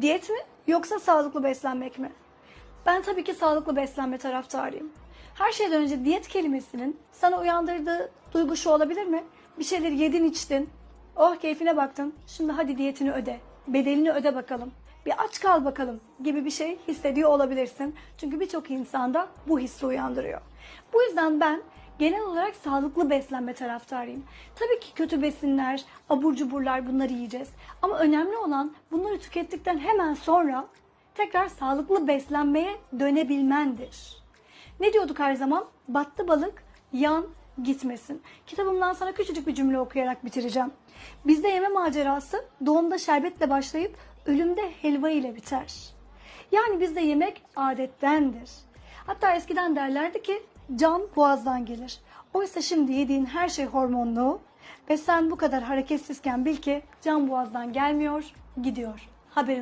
Diyet mi yoksa sağlıklı beslenmek mi? Ben tabii ki sağlıklı beslenme taraftarıyım. Her şeyden önce diyet kelimesinin sana uyandırdığı duygu şu olabilir mi? Bir şeyler yedin içtin. Oh keyfine baktın. Şimdi hadi diyetini öde. Bedelini öde bakalım. Bir aç kal bakalım gibi bir şey hissediyor olabilirsin. Çünkü birçok insanda bu hissi uyandırıyor. Bu yüzden ben genel olarak sağlıklı beslenme taraftarıyım. Tabii ki kötü besinler, abur cuburlar bunları yiyeceğiz. Ama önemli olan bunları tükettikten hemen sonra tekrar sağlıklı beslenmeye dönebilmendir. Ne diyorduk her zaman? Battı balık yan gitmesin. Kitabımdan sana küçücük bir cümle okuyarak bitireceğim. Bizde yeme macerası doğumda şerbetle başlayıp ölümde helva ile biter. Yani bizde yemek adettendir. Hatta eskiden derlerdi ki can boğazdan gelir. Oysa şimdi yediğin her şey hormonlu ve sen bu kadar hareketsizken bil ki can boğazdan gelmiyor, gidiyor. Haberin.